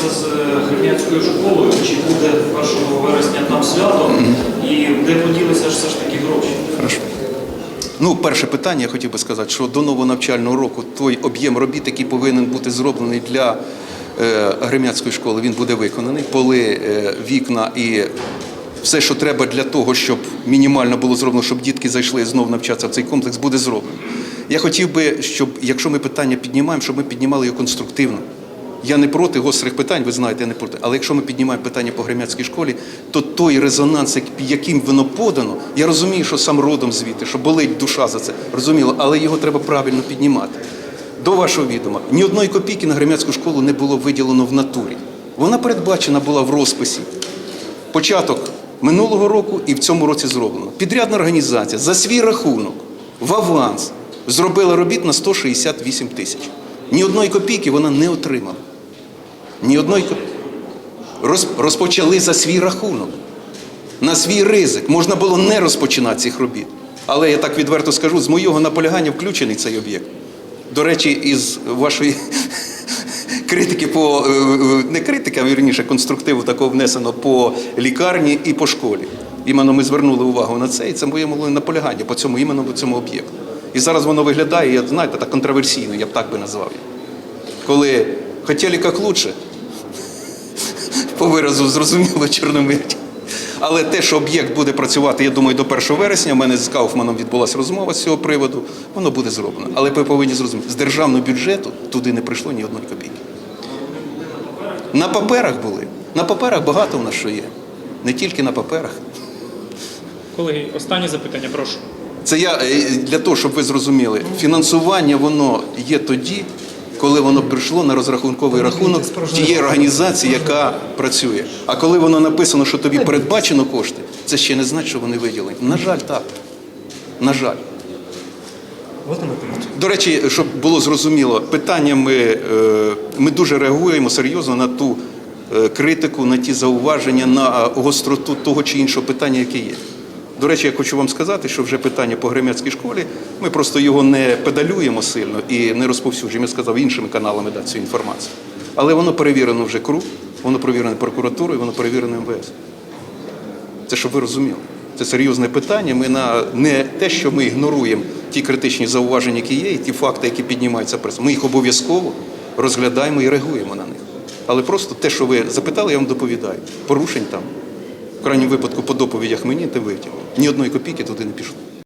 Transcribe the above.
відбувається з Хернянською школою? Чи буде 1 вересня там свято? І де поділися все ж таки гроші? Хорошо. Ну, перше питання я хотів би сказати, що до нового навчального року той об'єм робіт, який повинен бути зроблений для е, гремяцької школи, він буде виконаний. Поли, е, вікна і все, що треба для того, щоб мінімально було зроблено, щоб дітки зайшли знов навчатися в цей комплекс, буде зроблено. Я хотів би, щоб якщо ми питання піднімаємо, щоб ми піднімали його конструктивно. Я не проти гострих питань, ви знаєте, я не проти. Але якщо ми піднімаємо питання по гремяцькій школі, то той резонанс, яким воно подано, я розумію, що сам родом звідти, що болить душа за це, розуміло, але його треба правильно піднімати. До вашого відома, ні одної копійки на гремяцьку школу не було виділено в натурі. Вона передбачена була в розписі. Початок минулого року і в цьому році зроблено. Підрядна організація за свій рахунок в аванс зробила робіт на 168 тисяч. Ні одної копійки вона не отримала. Ні одної. Роз, розпочали за свій рахунок, на свій ризик. Можна було не розпочинати цих робіт. Але я так відверто скажу, з моєго наполягання включений цей об'єкт. До речі, із вашої критики по е, е, не критики, а вірніше конструктиву такого внесено по лікарні і по школі. Іменно ми звернули увагу на це, і це моє було наполягання по цьому іменно по цьому об'єкту. І зараз воно виглядає, я знаєте, так контроверсійно, я б так би назвав. Коли хотіли як лучше, по виразу зрозуміло чорномирті. Але те, що об'єкт буде працювати, я думаю, до 1 вересня, в мене з Кауфманом відбулася розмова з цього приводу, воно буде зроблено. Але ви повинні зрозуміти, з державного бюджету туди не прийшло ні одної копійки. На паперах були. На паперах багато в нас що є. Не тільки на паперах. Колеги, останнє запитання, прошу. Це я е, для того, щоб ви зрозуміли, фінансування воно є тоді, коли воно прийшло на розрахунковий рахунок тієї організації, яка працює. А коли воно написано, що тобі передбачено кошти, це ще не значить, що вони виділені. На жаль, так. На жаль. До речі, щоб було зрозуміло, питаннями е, ми дуже реагуємо серйозно на ту е, критику, на ті зауваження, на е, гостроту того чи іншого питання, яке є. До речі, я хочу вам сказати, що вже питання по гремяцькій школі, ми просто його не педалюємо сильно і не розповсюджуємо. Я сказав іншими каналами дати цю інформацію. Але воно перевірено вже КРУ, воно перевірено прокуратурою, воно перевірено МВС. Це щоб ви розуміли. Це серйозне питання. Ми на не те, що ми ігноруємо ті критичні зауваження, які є, і ті факти, які піднімаються пресою. Ми їх обов'язково розглядаємо і реагуємо на них. Але просто те, що ви запитали, я вам доповідаю. Порушень там. В крайньому випадку по доповідях мені ти витягнув. Ні одної копійки туди не пішло.